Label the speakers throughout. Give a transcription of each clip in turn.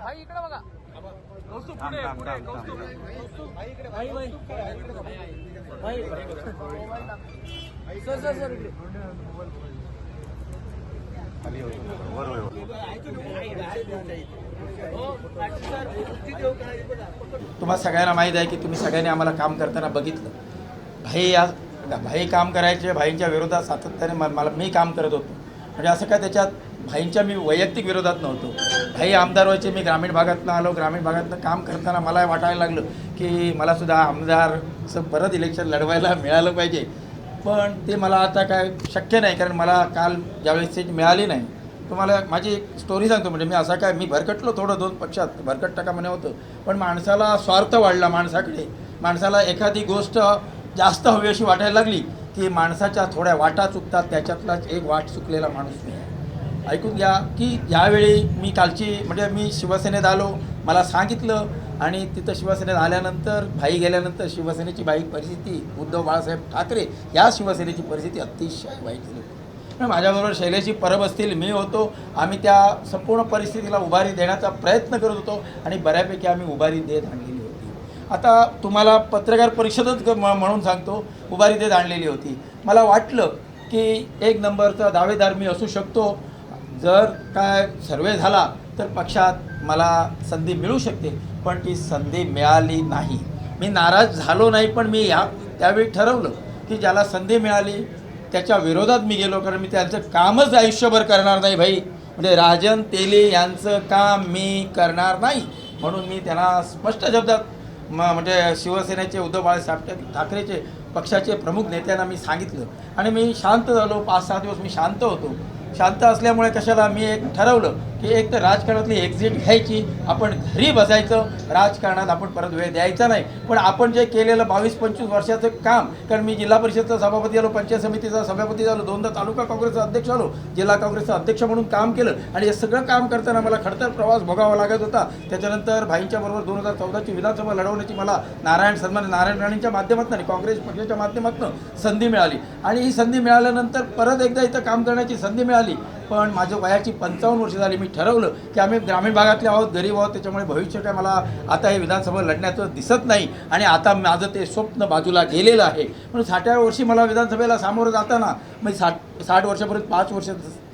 Speaker 1: भाई इकडे बघा कौस्तुभ पुढे पुढे कौस्तुभ भाई भाई भाई सर सर सर इकडे वर वर, वर.
Speaker 2: तुम्हाला सगळ्यांना माहीत आहे की तुम्ही सगळ्यांनी आम्हाला काम करताना बघितलं. भाई या भाई काम करायचे भाईंच्या विरोधात सातत्याने मला मी काम करत होतो. म्हणजे असं काय त्याच्यात भाईंच्या मी वैयक्तिक विरोधात नव्हतो. भाई आमदार व्हायचे मी ग्रामीण भागातनं आलो. ग्रामीण भागातनं काम करताना मला वाटायला लागलं की मला सुद्धा आमदार असं परत इलेक्शन लढवायला मिळालं पाहिजे. पण ते मला आता काय शक्य नाही कारण मला काल ज्यावेळेस सीट मिळाली नाही तुम्हाला माझी एक स्टोरी सांगतो म्हणजे मी असा काय मी भरकटलो थोडं दोन पक्षात भरकट टाका म्हणे होतं पण माणसाला स्वार्थ वाढला माणसाकडे. माणसाला एखादी गोष्ट जास्त हवी अशी वाटायला लागली की माणसाच्या थोड्या वाटा चुकतात त्याच्यातलाच एक वाट चुकलेला माणूस मी ऐकून घ्या की ज्यावेळी मी कालची म्हणजे मी शिवसेनेत आलो मला सांगितलं आणि तिथं शिवसेनेत आल्यानंतर भाई गेल्यानंतर शिवसेनेची बाई परिस्थिती उद्धव बाळासाहेब ठाकरे या शिवसेनेची परिस्थिती अतिशय वाईट झाली होती. माझ्याबरोबर शैलेशी परब असतील मी होतो आम्ही त्या संपूर्ण परिस्थितीला उभारी देण्याचा प्रयत्न करत होतो आणि बऱ्यापैकी आम्ही उभारी देत आणलेली होती. आता तुम्हाला पत्रकार परिषदच ग- म्हणून सांगतो उभारी देत आणलेली होती. मला वाटलं की एक नंबरचा दावेदार मी असू शकतो. जर काय सर्वे झाला तर पक्षात मला संधी मिळू शकते. पण ती संधी मिळाली नाही. मी नाराज झालो नाही पण मी या त्यावेळी ठरवलं की ज्याला संधी मिळाली त्याच्या विरोधात मी गेलो कारण मी त्यांचं कामच आयुष्यभर करणार नाही भाई. म्हणजे राजन तेली यांचं काम मी करणार नाही म्हणून मी त्यांना स्पष्ट शब्दात म म्हणजे शिवसेनेचे उद्धव बाळासाहेब ठाकरेचे पक्षाचे प्रमुख नेत्यांना मी सांगितलं. आणि मी शांत झालो. पाच सहा दिवस मी शांत होतो. शांत असल्यामुळे कशाला मी एक ठरवलं की एक तर राजकारणातली एक्झिट घ्यायची आपण घरी बसायचं राजकारणात आपण परत वेळ द्यायचा नाही. पण आपण जे केलेलं बावीस पंचवीस वर्षाचं काम कारण मी जिल्हा परिषदचा सभापती झालो पंचायत समितीचा सभापती झालो दोनदा तालुका काँग्रेसचा अध्यक्ष झालो जिल्हा काँग्रेसचा अध्यक्ष म्हणून काम केलं आणि हे सगळं काम करताना मला खडतर प्रवास भोगावा लागत होता. त्याच्यानंतर भाईंच्या बरोबर दोन हजार चौदाची विधानसभा लढवण्याची मला नारायण सन्मान नारायण राणेंच्या माध्यमातून आणि काँग्रेस पक्षाच्या माध्यमातून संधी मिळाली. आणि ही संधी मिळाल्यानंतर परत एकदा इथं काम करण्याची संधी मिळाली. पण माझ्या वयाची पंचावन्न वर्ष झाली. मी ठरवलं की आम्ही ग्रामीण भागातले आहोत गरीब आहोत त्याच्यामुळे भविष्य काय मला आता हे विधानसभा लढण्याचं दिसत नाही आणि आता माझं ते स्वप्न बाजूला गेलेलं आहे. म्हणून साठव्या वर्षी मला विधानसभेला सामोरं जाताना मी साठ साठ वर्षापर्यंत पाच वर्ष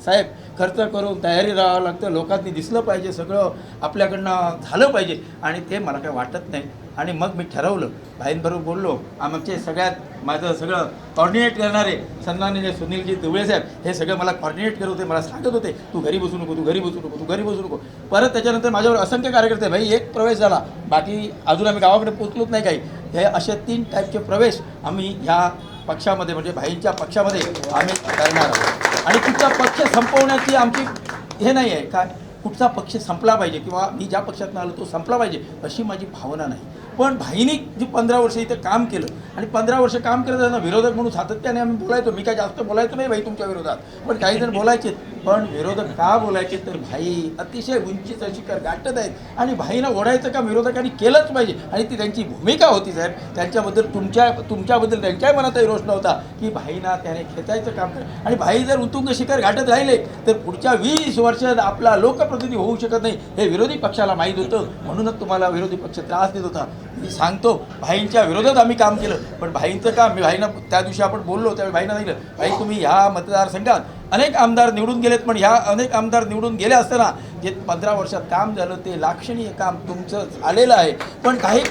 Speaker 2: साहेब खर्च करून तयारी राहावं लागतं. लोकांनी दिसलं पाहिजे सगळं आपल्याकडनं झालं पाहिजे. आणि ते मला काय वाटत नाही. आणि मग मी ठरवलं भाईंबरोबर बोललो आमचे सगळ्यात माझं सगळं कॉर्डिनेट करणारे सन्माननीय सुनीलजी दुबळे साहेब हे सगळं मला कॉर्डिनेट करत होते मला सांगत होते तू घरी बसू नको तू घरी बसू नको तू घरी बसू नको. परत त्याच्यानंतर माझ्यावर असंख्य कार्यकर्ते भाई एक प्रवेश झाला. बाकी अजून आम्ही गावाकडे पोचलोच नाही काही. हे असे तीन टाईपचे प्रवेश आम्ही ह्या पक्षामध्ये म्हणजे भाईंच्या पक्षामध्ये आम्ही करणार आहोत. आणि तुमचा पक्ष संपवण्याची आमची हे नाही आहे काय? कुठचा पक्ष संपला पाहिजे किंवा मी ज्या पक्षातून आलो तो संपला पाहिजे अशी माझी भावना नाही. पण भाईनी जी पंधरा वर्ष इथं काम केलं आणि पंधरा वर्ष काम करत असताना विरोधक म्हणून सातत्याने आम्ही बोलायचो. मी काय जास्त बोलायचो नाही भाई तुमच्या विरोधात. पण काही जण बोलायचे पण विरोधक का बोलायचे? तर भाई अतिशय उंचीचं शिखर गाठत आहेत आणि भाईला ओढायचं का विरोधकांनी केलंच पाहिजे. आणि ती त्यांची भूमिका होती साहेब. त्यांच्याबद्दल तुमच्या तुमच्याबद्दल त्यांच्याही मनातही रोष नव्हता की भाईना त्याने खेचायचं काम केलं. आणि भाई जर उतुंग शिखर गाठत राहिले तर पुढच्या वीस वर्षात आपला पद्धतीने होऊ शकत नाही. हे विरोधी पक्षाला माहीत होतं. म्हणूनच तुम्हाला विरोधी पक्ष त्रास देत होता. मी सांगतो भाईंच्या विरोधात आम्ही काम केलं. पण भाईंचं काम मी भाईना त्या दिवशी आपण बोललो त्यावेळी भाईनं सांगितलं भाई तुम्ही ह्या मतदारसंघात अनेक आमदार निवडून गेलेत पण ह्या अनेक आमदार निवडून गेले असताना जे पंधरा वर्षात काम झालं ते लाक्षणीय काम तुमचं झालेलं आहे. पण काही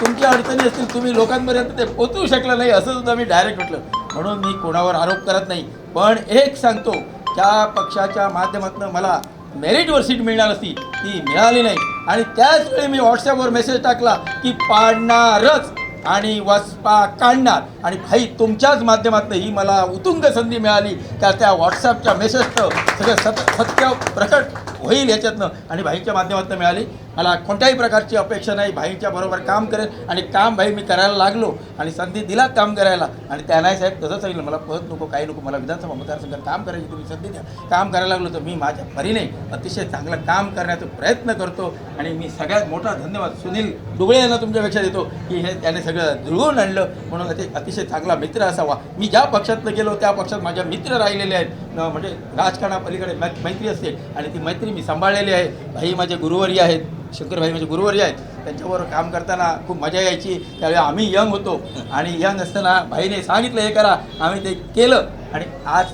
Speaker 2: तुमच्या अडचणी असतील तुम्ही लोकांपर्यंत ते पोचवू शकलं नाही असं सुद्धा मी डायरेक्ट म्हटलं. म्हणून मी कोणावर आरोप करत नाही. पण एक सांगतो त्या पक्षाच्या माध्यमातून मला मेरिटवर सीट मिळणार असती ती मिळाली नाही. आणि त्याच वेळी मी व्हॉट्सअपवर मेसेज टाकला की पाडणारच आणि वसपा काढणार. आणि भाई तुमच्याच माध्यमातून ही मला उतुंग संधी मिळाली. त्या त्या व्हॉट्सअपच्या मेसेजचं सगळं सत सत्य प्रकट होईल याच्यातनं. आणि भाईच्या माध्यमातून मिळाली. मला कोणत्याही प्रकारची अपेक्षा नाही. भाईच्या बरोबर काम करेल आणि काम भाई मी करायला लागलो आणि संधी दिला काम करायला. आणि त्यानाही साहेब तसं सांगितलं मला पद नको काही नको मला विधानसभा मतदारसंघात काम करायची तुम्ही संधी द्या. काम करायला लागलो तर मी माझ्या परीने अतिशय चांगलं काम करण्याचा प्रयत्न करतो आणि मी सगळ्यात मोठा धन्यवाद सुनील दुबळे यांना तुमच्यापेक्षा देतो की हे त्याने सगळं जुळवून आणलं. म्हणून ते अतिशय चांगला मित्र असावा. मी ज्या पक्षातनं गेलो त्या पक्षात माझ्या मित्र राहिलेले आहेत. म्हणजे राजकारणापलीकडे मै- मैत्री असते. आणि ती मैत्री मी सांभाळलेली आहे. भाई माझे गुरुवारी आहेत. शंकरभाई माझे गुरुवारी आहेत. त्यांच्याबरोबर काम करताना खूप मजा यायची. त्यावेळी आम्ही यंग होतो. आणि यंग असताना भाईने सांगितलं हे करा. आम्ही ते केलं. आणि आज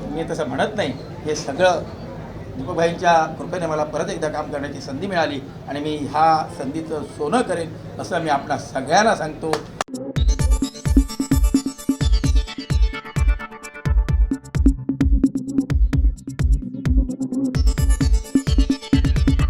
Speaker 2: मी तसं म्हणत नाही. हे सगळं दीपकभाईंच्या कृपेने मला परत एकदा काम करण्याची संधी मिळाली. आणि मी ह्या संधीचं सोनं करेन असं मी आपणा सगळ्यांना सांगतो.